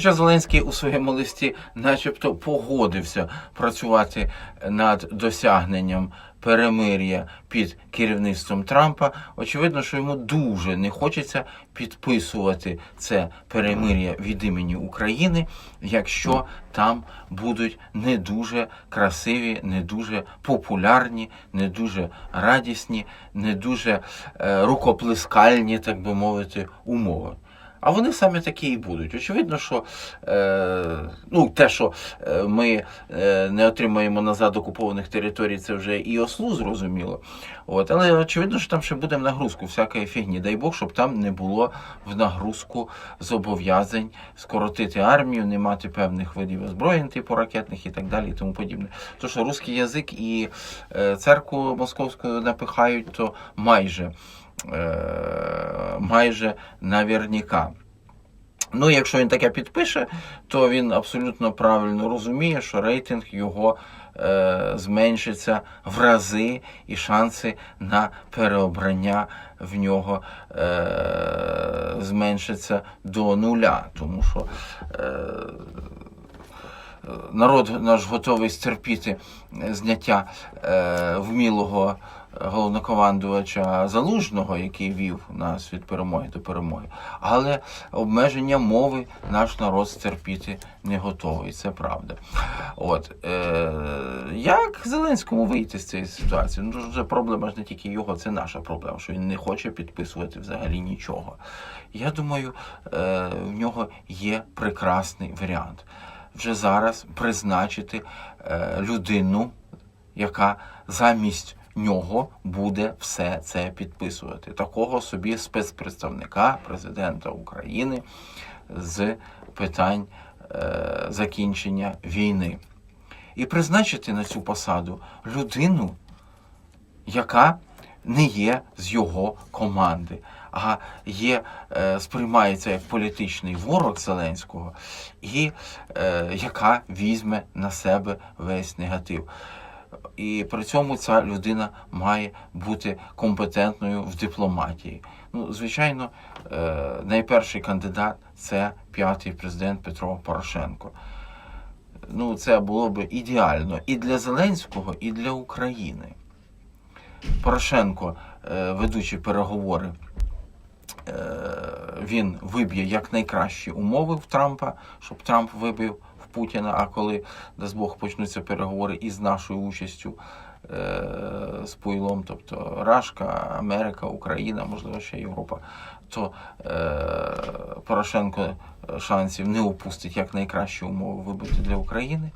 Хоча Зеленський у своєму листі, начебто, погодився працювати над досягненням перемир'я під керівництвом Трампа, очевидно, що йому дуже не хочеться підписувати це перемир'я від імені України, якщо там будуть не дуже красиві, не дуже популярні, не дуже радісні, не дуже е, рукоплескальні, так би мовити, умови. А вони саме такі і будуть. Очевидно, що е, ну, те, що е, ми е, не отримаємо назад окупованих територій, це вже і ослу зрозуміло. От, але очевидно, що там ще буде в нагрузку всякої фігні. Дай Бог, щоб там не було в нагрузку зобов'язань скоротити армію, не мати певних видів озброєнь, типу ракетних і так далі, і тому подібне. То, що русський язик і е, церкву московську напихають, то майже е, майже наверняка. Ну, якщо він таке підпише, то він абсолютно правильно розуміє, що рейтинг його е, зменшиться в рази, і шанси на переобрання в нього е, зменшаться до нуля. Тому що е, народ наш готовий стерпіти е, зняття е, вмілого головнокомандувача Залужного, який вів нас від перемоги до перемоги. Але обмеження мови наш народ стерпіти не готовий. Це правда. От е, як Зеленському вийти з цієї ситуації? Ну це проблема ж не тільки його, це наша проблема, що він не хоче підписувати взагалі нічого. Я думаю, е, в нього є прекрасний варіант. Вже зараз призначити е, людину, яка замість нього буде все це підписувати. Такого собі спецпредставника президента України з питань е, закінчення війни. І призначити на цю посаду людину, яка не є з його команди, а є, е, сприймається як політичний ворог Зеленського, і е, яка візьме на себе весь негатив. І при цьому ця людина має бути компетентною в дипломатії. Ну, звичайно, е, найперший кандидат це п'ятий президент Петро Порошенко. Ну, це було б ідеально і для Зеленського, і для України. Порошенко, е, ведучи переговори, е, він виб'є якнайкращі умови в Трампа, щоб Трамп вибив в Путіна. А коли, дасть Бог, почнуться переговори із нашою участю е, з Пуйлом, тобто Рашка, Америка, Україна, можливо, ще Європа, то Порошенко шансів не упустить якнайкращі умови вибити для України.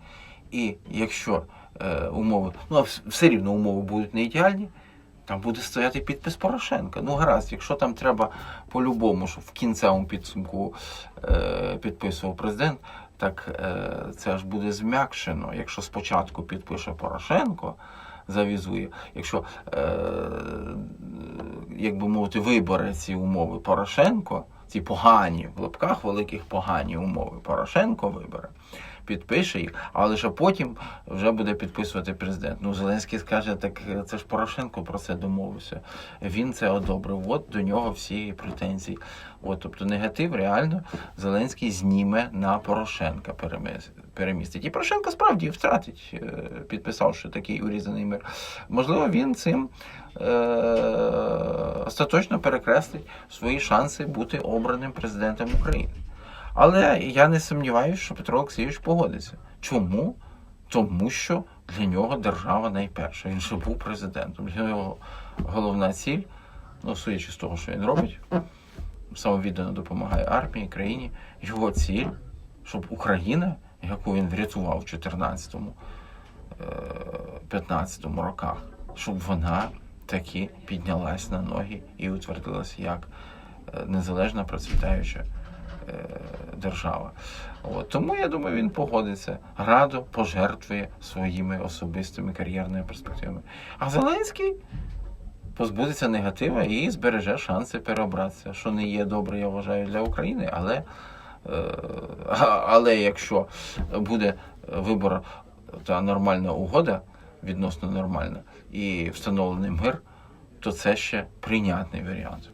І якщо е, умови, ну все рівно умови будуть не ідеальні, там буде стояти підпис Порошенка. Ну, гаразд, якщо там треба по-любому, щоб в кінцевому підсумку е, підписував президент, так е, це ж буде зм'якшено. Якщо спочатку підпише Порошенко, завізує, якщо, е, як би мовити, вибере ці умови Порошенко, ці погані, в лапках великих погані умови Порошенко вибере, підпише їх, але ж потім вже буде підписувати президент. Ну, Зеленський скаже, так е, це ж Порошенко про це домовився. Він це одобрив. От до нього всі претензії. От, тобто негатив реально Зеленський зніме на Порошенка переміс- перемістить. І Порошенко справді втратить, е, підписавши такий урізаний мир. Можливо, він цим е, остаточно перекреслить свої шанси бути обраним президентом України. Але я не сумніваюся, що Петро Олексійович погодиться. Чому? Тому що для нього держава найперша. Він ще був президентом. Для нього головна ціль, ну, судячи з того, що він робить, самовіддано допомагає армії, країні. Його ціль, щоб Україна, яку він врятував в 14-15 роках, щоб вона таки піднялась на ноги і утвердилась як е, незалежна процвітаюча е, держава. От. Тому я думаю, він погодиться, радо пожертвує своїми особистими кар'єрними перспективами. А Зеленський позбудеться негатива і збереже шанси переобратися, що не є добре, я вважаю, для України, але, е, але якщо буде вибор та нормальна угода, відносно нормальна, і встановлений мир, то це ще прийнятний варіант.